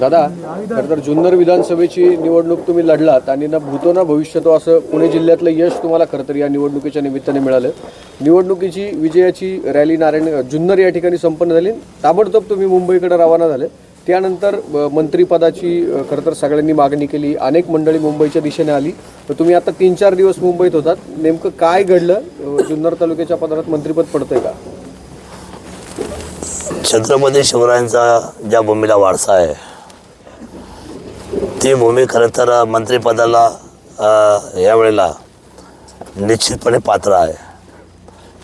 दादा खरं तर जुन्नर विधानसभेची निवडणूक तुम्ही लढलात आणि ना भूतो ना भविष्यतो असं पुणे जिल्ह्यातलं यश तुम्हाला खरं तर या निवडणुकीच्या निमित्ताने मिळालं. निवडणुकीची विजयाची रॅली नारायण जुन्नर या ठिकाणी संपन्न झाली. ताबडतोब तुम्ही मुंबईकडे रवाना झाले. त्यानंतर मंत्रीपदाची मंत्रिपदाची खरं तर सगळ्यांनी मागणी केली. अनेक मंडळी मुंबईच्या दिशेने आली. तर तुम्ही आता तीन चार दिवस मुंबईत होतात. नेमकं काय घडलं? जुन्नर तालुक्याच्या पदरात मंत्रिपद पडतंय का? छत्रपती शिवरायांचा ज्या भूमीला वारसा आहे ती भूमी खरं तर मंत्रिपदाला यावेळेला निश्चितपणे पात्र आहे.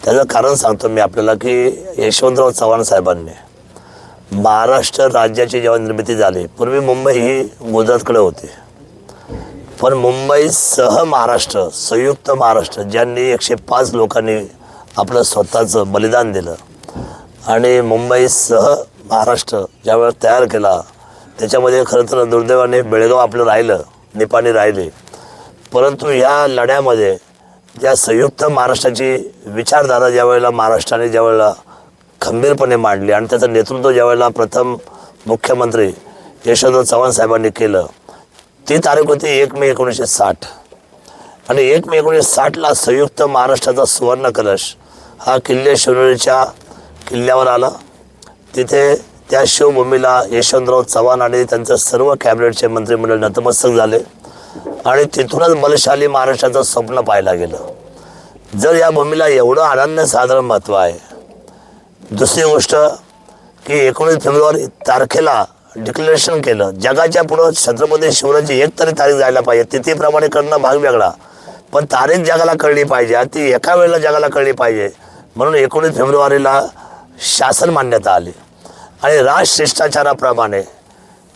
त्याचं कारण सांगतो मी आपल्याला की यशवंतराव चव्हाण साहेबांनी महाराष्ट्र राज्याची जेव्हा निर्मिती झाली पूर्वी मुंबई ही गुजरातकडे होती. पण मुंबईसह महाराष्ट्र संयुक्त महाराष्ट्र ज्यांनी एकशे पाच लोकांनी आपलं स्वतःचं बलिदान दिलं. आणि मुंबईसह महाराष्ट्र ज्यावेळेस तयार केला त्याच्यामध्ये खरं तर दुर्दैवाने बेळगाव आपलं राहिलं निपाणी राहिले. परंतु या लढ्यामध्ये ज्या संयुक्त महाराष्ट्राची विचारधारा ज्यावेळेला महाराष्ट्राने ज्यावेळेला खंबीरपणे मांडली आणि त्याचं नेतृत्व ज्यावेळेला प्रथम मुख्यमंत्री यशवंतराव चव्हाण साहेबांनी केलं ती तारीख होती एक मे एकोणीसशे साठ. आणि एक मे एकोणीसशे साठला संयुक्त महाराष्ट्राचा सुवर्ण कलश हा किल्ले शिवनेरीच्या किल्ल्यावर आला. तिथे त्या शिवभूमीला यशवंतराव चव्हाण आणि त्यांचं सर्व कॅबिनेटचे मंत्रिमंडळ नतमस्तक झाले. आणि तिथूनच बलशाली महाराष्ट्राचं स्वप्न पाहायला गेलं. जर या भूमीला एवढं अनन्य साधारण महत्त्व आहे. दुसरी गोष्ट की एकोणीस फेब्रुवारी तारखेला डिक्लेरेशन केलं. जगाच्या पुढं छत्रपती शिवरायांची एक तरी तारीख जायला पाहिजे. तिथीप्रमाणे करणं भाग वेगळा. पण तारीख जगाला कळली पाहिजे ती एका वेळेला जगाला कळली पाहिजे. म्हणून एकोणीस फेब्रुवारीला शासन मान्यता आली. आणि राजशिष्टाचाराप्रमाणे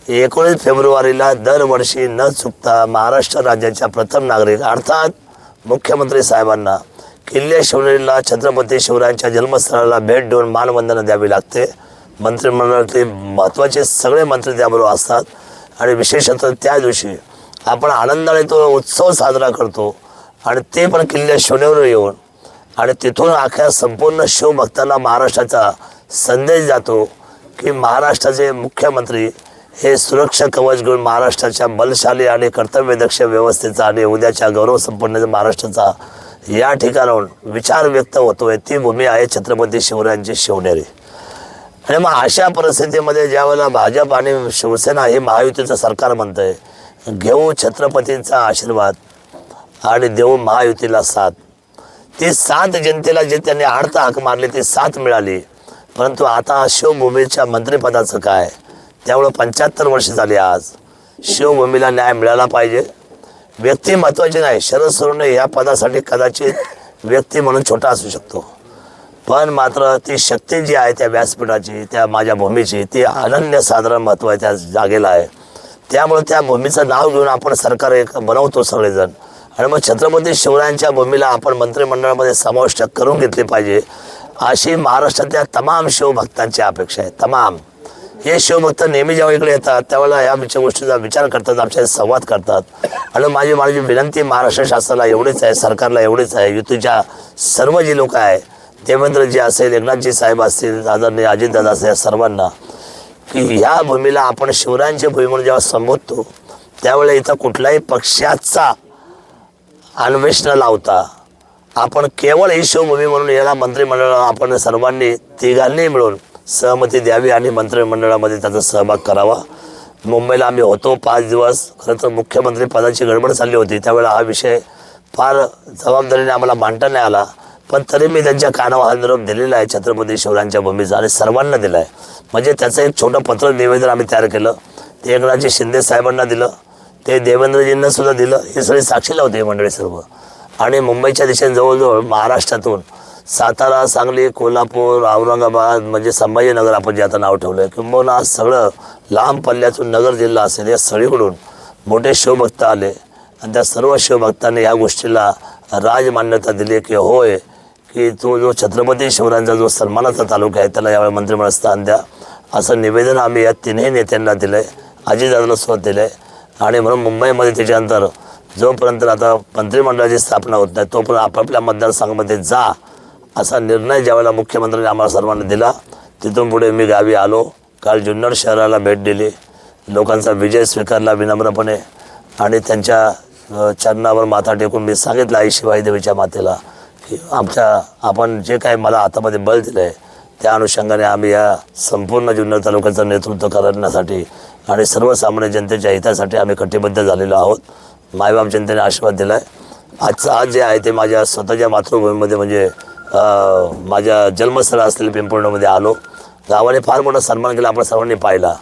एकोणीस फेब्रुवारीला दरवर्षी न चुकता महाराष्ट्र राज्याच्या प्रथम नागरिक अर्थात मुख्यमंत्री साहेबांना किल्ले शिवनेरीला छत्रपती शिवरायांच्या जन्मस्थळाला भेट देऊन मानवंदना द्यावी लागते. मंत्रिमंडळातले महत्त्वाचे सगळे मंत्री त्याबरोबर असतात. आणि विशेषतः त्या दिवशी आपण आनंदाने तो उत्सव साजरा करतो आणि ते पण किल्ले शिवनेवर येऊन आणि तिथून अख्या संपूर्ण शिवभक्तांना महाराष्ट्राचा संदेश जातो. की महाराष्ट्राचे मुख्यमंत्री हे सुरक्षा कवच घेऊन महाराष्ट्राच्या बलशाली आणि कर्तव्यदक्ष व्यवस्थेचा आणि उद्याच्या गौरवसंपन्न महाराष्ट्राचा या ठिकाणाहून विचार व्यक्त होतोय ती भूमी आहे छत्रपती शिवरायांची शिवनेरी. आणि मग अशा परिस्थितीमध्ये ज्यावेळेला भाजप आणि शिवसेना हे महायुतीचं सरकार म्हणतंय घेऊ छत्रपतींचा आशीर्वाद आणि देऊ महायुतीला साथ. ती साथ जनतेला जे त्यांनी आडता हाक मारली ती साथ मिळाली. परंतु आता शिवभूमीच्या मंत्रिपदाचं काय? त्यामुळं पंच्याहत्तर वर्ष झाली आज. शिवभूमीला न्याय मिळाला पाहिजे. व्यक्ती महत्त्वाची नाही शरद सोडणे या पदासाठी कदाचित व्यक्ती म्हणून छोटा असू शकतो. पण मात्र ती शक्ती जी आहे त्या व्यासपीठाची त्या माझ्या भूमीची ती अनन्यसाधारण महत्त्व आहे त्या जागेला आहे. त्यामुळे त्या भूमीचं नाव घेऊन आपण सरकार एक बनवतो सगळेजण. आणि मग छत्रपती शिवरायांच्या भूमीला आपण मंत्रिमंडळामध्ये समाविष्ट करून घेतली पाहिजे. अशी महाराष्ट्रातल्या तमाम शिवभक्तांची अपेक्षा आहे. तमाम. हे शिवभक्त नेहमी जेव्हा इकडे येतात त्यावेळेला या विषय गोष्टीचा विचार करतात आमच्या संवाद करतात. आणि माझी माझी विनंती महाराष्ट्र शासनाला एवढीच आहे सरकारला एवढीच आहे युतीच्या सर्व जी लोक आहे देवेंद्रजी असेल एकनाथजी साहेब असतील आदरणीय अजितदादा असेल या सर्वांना की ह्या भूमीला आपण शिवरायांची भूमी म्हणून जेव्हा संबोधतो त्यावेळेला इथं कुठल्याही पक्षाचा अन्वेष न लावता आपण केवळ ही शिवभूमी म्हणून याला मंत्रिमंडळ आपण सर्वांनी तिघांनी मिळून सहमती द्यावी आणि मंत्रिमंडळामध्ये त्याचा सहभाग करावा. मुंबईला आम्ही होतो पाच दिवस. खरं तर मुख्यमंत्री पदाची गडबड चालली होती. त्यावेळेला हा विषय फार जबाबदारीने आम्हाला मांडता नाही आला. पण तरी मी त्यांच्या कानावर हा निरोप दिलेला आहे. छत्रपती शिवरायांच्या भूमीचा आणि सर्वांना दिला आहे म्हणजे त्याचं एक छोटं पत्र निवेदन आम्ही तयार केलं. ते एकनाथजी शिंदे साहेबांना दिलं. ते देवेंद्रजींना सुद्धा दिलं. हे सगळे साक्षीला होते मंडळी सर्व. आणि मुंबईच्या दिशेने जवळजवळ महाराष्ट्रातून सातारा सांगली कोल्हापूर औरंगाबाद म्हणजे संभाजीनगर आपण जे आता नाव ठेवलं आहे किंबहुना सगळं लांब पल्ल्यातून नगर जिल्हा असेल या सगळीकडून मोठे शिवभक्त आले. आणि त्या सर्व शिवभक्तांनी या गोष्टीला राजमान्यता दिली की होय की तो जो छत्रपती शिवरायांचा जो सन्मानाचा तालुका आहे त्याला यावेळी मंत्रिमंडळ स्थान द्या. असं निवेदन आम्ही या तिन्ही नेत्यांना दिलं आहे अजितदादाला सुद्धा दिलं आहे आणि म्हणून मुंबईमध्ये त्याच्यानंतर जोपर्यंत आता मंत्रिमंडळाची स्थापना होत नाही तोपर्यंत आपापल्या मतदारसंघामध्ये जा असा निर्णय ज्यावेळेला मुख्यमंत्र्यांनी आम्हाला सर्वांना दिला तिथून पुढे मी गावी आलो. काल जुन्नर शहराला भेट दिली. लोकांचा विजय स्वीकारला विनम्रपणे. आणि त्यांच्या चरणावर माथा टेकून मी सांगितलं आई शिवाई देवीच्या मातेला की आमच्या आपण जे काय मला हातामध्ये बल दिलं आहे त्या अनुषंगाने आम्ही या संपूर्ण जुन्नर तालुक्याचं नेतृत्व करण्यासाठी आणि सर्वसामान्य जनतेच्या हितासाठी आम्ही कटिबद्ध झालेलो आहोत. मायबाप जनतेने आशीर्वाद दिला आहे आजचं आज जे आहे ते माझ्या स्वतःच्या मातृभूमीमध्ये म्हणजे माझ्या जन्मस्थळ असलेल्या पिंपळणमध्ये आलो. गावाने फार मोठा सन्मान केला आपण सर्वांनी पाहिला.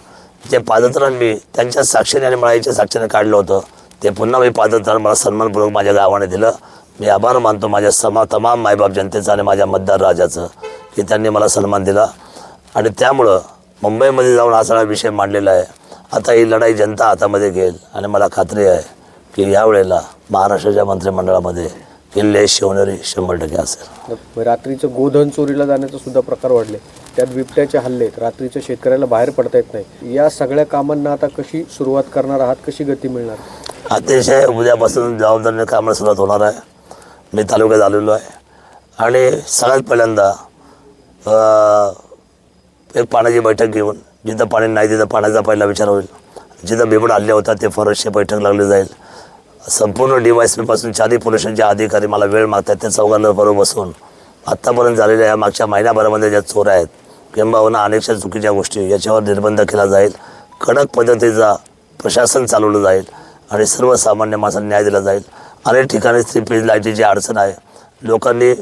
जे पादत्राण मी त्यांच्या साक्षीने आणि मळाईच्या साक्षीने काढलं होतं ते पुन्हा मी पादत्राण मला सन्मानपूर्वक माझ्या गावाने दिलं. मी आभार मानतो माझ्या समा तमाम मायबाप जनतेचा आणि माझ्या मतदार राजाचं की त्यांनी मला सन्मान दिला. आणि त्यामुळं मुंबईमध्ये जाऊन हा सगळा विषय मांडलेला आहे. आता ही लढाई जनता हातामध्ये घेईल आणि मला खात्री आहे. की यावेळेला महाराष्ट्राच्या मंत्रिमंडळामध्ये किल्ले शिवनेरी शंभर टक्के असेल. रात्रीचं गोधन चोरीला जाण्याचा सुद्धा प्रकार वाढले. त्यात बिबट्याचे हल्ले आहेत रात्रीच्या शेतकऱ्याला बाहेर पडता येत नाही. या सगळ्या कामांना आता कशी सुरुवात करणार आहात? कशी गती मिळणार? अतिशय उद्यापासून जबाबदारीने कामाला सुरुवात होणार आहे. मी तालुक्यात आलेलो आहे. आणि सगळ्यात पहिल्यांदा अं, एक पाण्याची बैठक घेऊन जिथं पाणी नाही तिथं पाण्याचा पहिला विचार होईल. जिथं बिबड हल्ले होता ते फॉरेस्टची बैठक लागली जाईल. संपूर्ण डी चारी पासून चारही अधिकारी मला वेळ मागतात त्या चौघांना बरोबर बसून आत्तापर्यंत झालेल्या या मागच्या महिन्याभरामध्ये ज्या चोऱ्या आहेत किंबहुना अनेकशा चुकीच्या गोष्टी याच्यावर निर्बंध केला जाईल कडक पद्धतीचा प्रशासन चालवलं जाईल आणि सर्वसामान्य माणसांना न्याय दिला जाईल. अनेक ठिकाणी थ्री पेज लाईटीची अडचण आहे. लोकांनी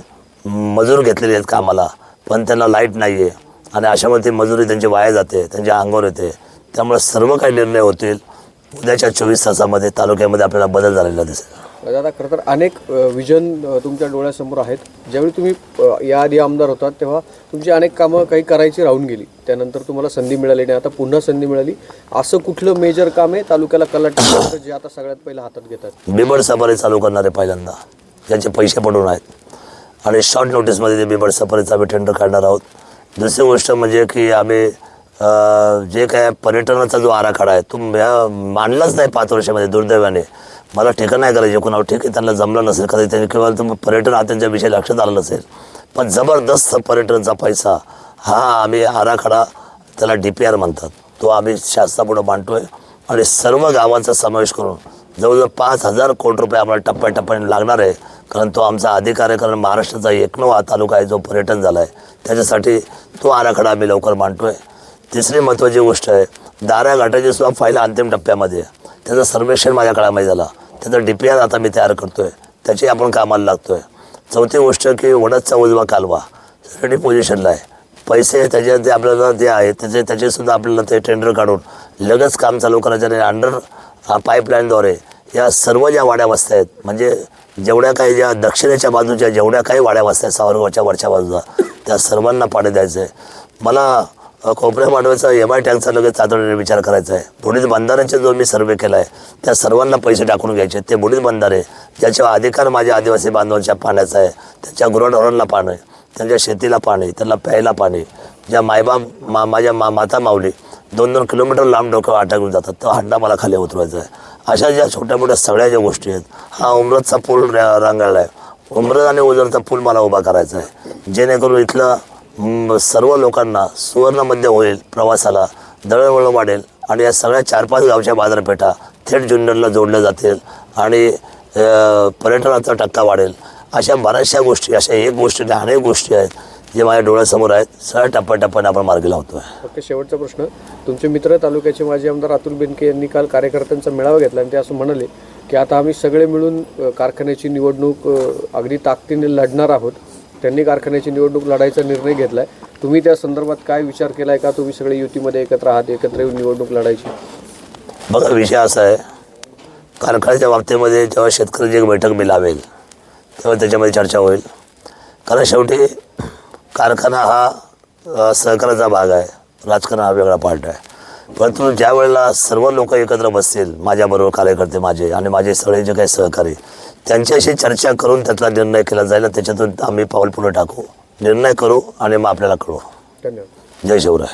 मजूर घेतलेले आहेत कामाला पण त्यांना लाइट नाही आहे आणि अशामध्ये मजुरी त्यांची वाया जाते त्यांच्या अंगावर येते. त्यामुळे सर्व काही निर्णय होतील. उद्याच्या चोवीस तासामध्ये तालुक्यामध्ये आपल्याला बदल झालेला दिसेल. दादा खरं तर अनेक विजन तुमच्या डोळ्यासमोर आहेत. ज्यावेळी तुम्ही याआधी आमदार होतात तेव्हा तुमची अनेक कामं काही करायची राहून गेली. त्यानंतर तुम्हाला संधी मिळाली नाही आता पुन्हा संधी मिळाली. असं कुठलं मेजर काम आहे? तालुक्याला कलाट जे आता सगळ्यात पहिलं हातात घेतात. बिबड सफारी चालू करणारे पहिल्यांदा. ज्यांचे पैसे पडून आहेत. आणि शॉर्ट नोटीसमध्ये ते बिबड सफारीचं आम्ही टेंडर काढणार आहोत. दुसरी गोष्ट म्हणजे की आम्ही जे काय पर्यटनाचा जो आराखडा आहे तो मांडलाच नाही पाच वर्षामध्ये दुर्दैवाने. मला ठिकाण नाही करायचे कोणावर ठीक आहे त्यांना जमलं नसेल कधी त्यांनी किंवा तुम्ही पर्यटन हा त्यांच्या विषयी लक्षात आलं नसेल. पण जबरदस्त पर्यटनचा पैसा हा आम्ही आराखडा त्याला डी पी आर म्हणतात. तो आम्ही शासनापुढं मांडतोय आणि सर्व गावांचा समावेश करून जवळजवळ पाच हजार कोटी रुपये आम्हाला टप्प्याटप्प्याने लागणार आहे. कारण तो आमचा अधिकार आहे कारण महाराष्ट्राचा एकमेव तालुका आहे जो पर्यटन झाला आहे. त्याच्यासाठी तो आराखडा आम्ही लवकर मांडतो आहे तिसरी महत्त्वाची गोष्ट आहे दारा घाटाची सुद्धा फाईल अंतिम टप्प्यामध्ये त्याचं सर्वेक्षण माझ्या काळामध्ये झाला. त्याचं डी पी आर आता मी तयार करतो आहे त्याची आपण कामाला लागतो आहे चौथी गोष्ट की वडदचा उजवा कालवा. रेडी पोझिशनला आहे. पैसे त्याचे ते आपल्याला जे आहे त्याचे त्याचेसुद्धा आपल्याला ते टेंडर काढून लगेच काम चालू करायचं आणि अंडर पाईपलाईनद्वारे या सर्व ज्या वाड्या वस्त्या आहेत म्हणजे जेवढ्या काही ज्या दक्षिणेच्या बाजूच्या जेवढ्या काही वाड्या वस्त्या आहेत सावरगावच्या वरच्या बाजूला त्या सर्वांना पाणी द्यायचं आहे मला अ, कोपऱ्या एम आय टँकचा लगेच तातडीने विचार करायचा आहे. बुडीत बंधाऱ्यांचे जो मी सर्वे केला आहे त्या सर्वांना पैसे टाकून घ्यायचे. ते बुडीत बंधारे ज्याच्यावर अधिकार माझ्या आदिवासी बांधवांच्या पाण्याचा आहे त्यांच्या गुराढोरांना पाणी त्यांच्या शेतीला पाणी त्यांना प्यायला पाणी ज्या मायबाप मा माझ्या मा माता माऊली दोन दोन किलोमीटर लांब डोकं अटकून जातात तो हंडा मला खाली उतरवायचा आहे. अशा ज्या छोट्या मोठ्या सगळ्या ज्या गोष्टी आहेत हा उमरतचा पूल रा- रांगाळला आहे. उमरत आणि उजरचा पूल मला उभा करायचा आहे. जेणेकरून इथलं सर्व लोकांना सुवर्णमध्य होईल प्रवासाला दळणवळण वाढेल आणि या सगळ्या चार पाच गावच्या बाजारपेठा थेट जुन्नरला जोडल्या जातील आणि पर्यटनाचा टक्का वाढेल. अशा बऱ्याचशा गोष्टी अशा एक गोष्टी नाही अनेक गोष्टी आहेत जे माझ्या डोळ्यासमोर आहेत. सगळ्या टप्प्याटप्प्याने आपण मार्गी लावतो आहे शेवटचा प्रश्न. तुमचे मित्र तालुक्याचे माजी आमदार अतुल बेनके यांनी काल कार्यकर्त्यांचा मेळावा घेतला आणि ते असं म्हणाले की आता आम्ही सगळे मिळून कारखान्याची निवडणूक अगदी ताकदीने लढणार आहोत. त्यांनी कारखान्याची निवडणूक लढायचा निर्णय घेतला आहे तुम्ही त्या संदर्भात काय विचार केला आहे का? तुम्ही सगळे युतीमध्ये एकत्र आहात एकत्र येऊन निवडणूक लढायची. बघा विषय असा आहे. कारखान्याच्या बाबतीमध्ये जेव्हा शेतकऱ्यांची एक बैठक मी लावेल तेव्हा त्याच्यामध्ये चर्चा होईल. कारण शेवटी कारखाना हा सहकाराचा भाग आहे. राजकारण हा वेगळा पार्ट आहे. परंतु ज्या वेळेला सर्व लोक एकत्र बसतील माझ्याबरोबर कार्यकर्ते माझे आणि माझे सगळे जे काही सहकारी त्यांच्याशी चर्चा करून त्यातला निर्णय केला जाईल त्याच्यातून आम्ही पाऊल पुढे टाकू. निर्णय करू आणि मग आपल्याला कळू. धन्यवाद. जय शिवराय.